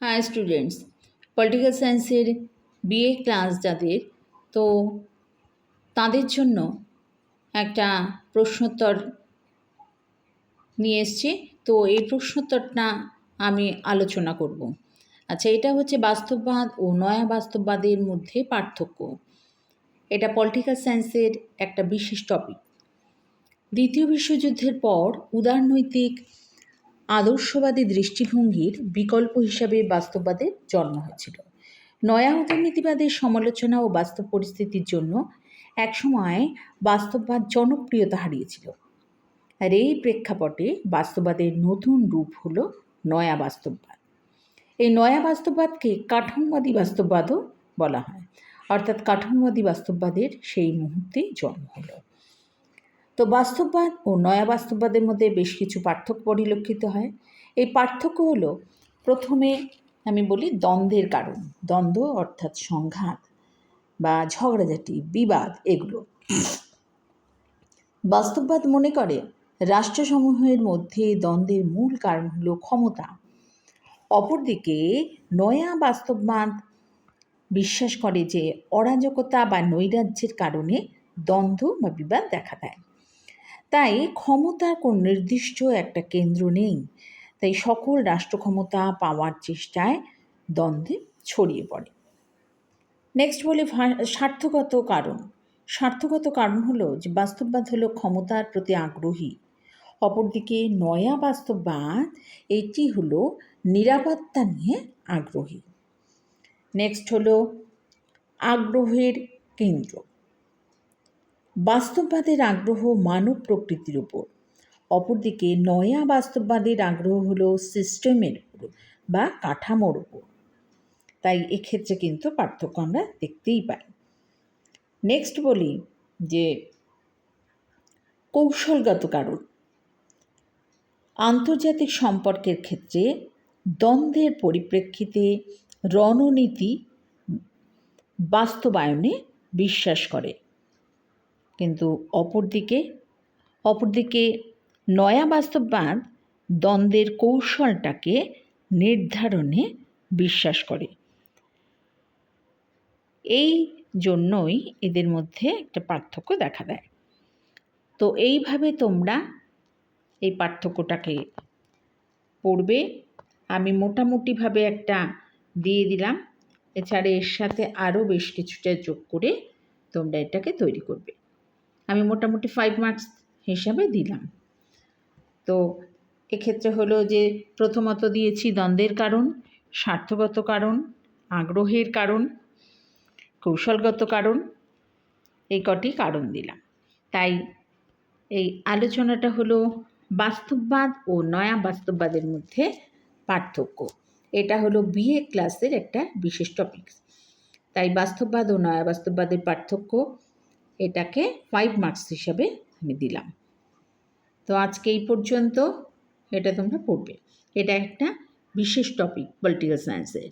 হ্যাঁ students political সায়েন্সের BA class যাদের, তো তাদের জন্য একটা প্রশ্নোত্তর নিয়ে এসছি। তো এই প্রশ্নোত্তরটা আমি আলোচনা করব। আচ্ছা এটা হচ্ছে বাস্তববাদ ও নয়া বাস্তববাদের মধ্যে পার্থক্য। এটা পলিটিক্যাল সায়েন্সের একটা বিশেষ টপিক দ্বিতীয় বিশ্বযুদ্ধের পর উদারনৈতিক আদর্শবাদী দৃষ্টিভঙ্গির বিকল্প হিসাবে বাস্তববাদের জন্ম হয়েছিল। নয়া উদারনীতিবাদের সমালোচনা ও বাস্তব পরিস্থিতির জন্য একসময় বাস্তববাদ জনপ্রিয়তা হারিয়েছিল। আর এই প্রেক্ষাপটে বাস্তববাদের নতুন রূপ হল নয়া বাস্তববাদ। এই নয়া বাস্তববাদকে কাঠামোবাদী বাস্তববাদও বলা হয়। অর্থাৎ কাঠামোবাদী বাস্তববাদের সেই মুহূর্তে জন্ম হলো। তো বাস্তববাদ ও নয়া বাস্তববাদের মধ্যে বেশ কিছু পার্থক্য পরিলক্ষিত হয়। এই পার্থক্য হলো, প্রথমে আমি বলি দ্বন্দ্বের কারণ। দ্বন্দ্ব অর্থাৎ সংঘাত বা ঝগড়াঝাটি, বিবাদ এগুলো। বাস্তববাদ মনে করে, রাষ্ট্রসমূহের মধ্যে দ্বন্দ্বের মূল কারণ হলো ক্ষমতা। অপরদিকে নয়া বাস্তববাদ বিশ্বাস করে যে অরাজকতা বা নৈরাজ্যের কারণে দ্বন্দ্ব বা বিবাদ দেখা দেয়। তাই ক্ষমতার কোন নির্দিষ্ট একটা কেন্দ্র নেই। তাই সকল রাষ্ট্র ক্ষমতা পাওয়ার চেষ্টায় দ্বন্দ্বে ছড়িয়ে পড়ে। নেক্সট বলি স্বার্থগত কারণ। স্বার্থগত কারণ হলো যে বাস্তববাদ হলো ক্ষমতার প্রতি আগ্রহী। অপরদিকে নয়া বাস্তববাদ, এটি হলো নিরাপত্তা নিয়ে আগ্রহী। নেক্সট হলো আগ্রহের কেন্দ্র। বাস্তববাদের আগ্রহ মানব প্রকৃতির উপর। অপরদিকে নয়া বাস্তববাদের আগ্রহ হলো সিস্টেমের উপর বা কাঠামোর উপর। তাই এক্ষেত্রে কিন্তু পার্থক্য আমরা দেখতেই পাই। নেক্সট বলি যে কৌশলগত কারণ। আন্তর্জাতিক সম্পর্কের ক্ষেত্রে দ্বন্দ্বের পরিপ্রেক্ষিতে রণনীতি বাস্তবায়নে বিশ্বাস করে। কিন্তু অপরদিকে অপরদিকে নয়া বাস্তববাদ দ্বন্দ্বের কৌশলটাকে নির্ধারণে বিশ্বাস করে। এই জন্যই এদের মধ্যে একটা পার্থক্য দেখা দেয়। তো এইভাবে তোমরা এই পার্থক্যটাকে পড়বে। আমি মোটামুটিভাবে একটা দিয়ে দিলাম। এছাড়া এর সাথে আরও বেশ কিছুটা যোগ করে তোমরা এটাকে তৈরি করবে। আমি মোটামুটি ফাইভ মার্কস হিসাবে দিলাম। তো এক্ষেত্রে হলো যে প্রথমত দিয়েছি দ্বন্দ্বের কারণ, স্বার্থগত কারণ, আগ্রহের কারণ, কৌশলগত কারণ, এই কটি কারণ দিলাম। তাই এই আলোচনাটা হলো বাস্তববাদ ও নয়া বাস্তববাদের মধ্যে পার্থক্য। এটা হলো বিএ ক্লাসের একটা বিশেষ টপিক তাই বাস্তববাদ ও নয়া বাস্তববাদের পার্থক্য এটাকে ফাইভ মার্কস হিসাবে আমি দিলাম। তো আজকে এই পর্যন্ত এটা তোমরা পড়বে। এটা একটা বিশেষ টপিক পলিটিক্যাল সায়েন্সের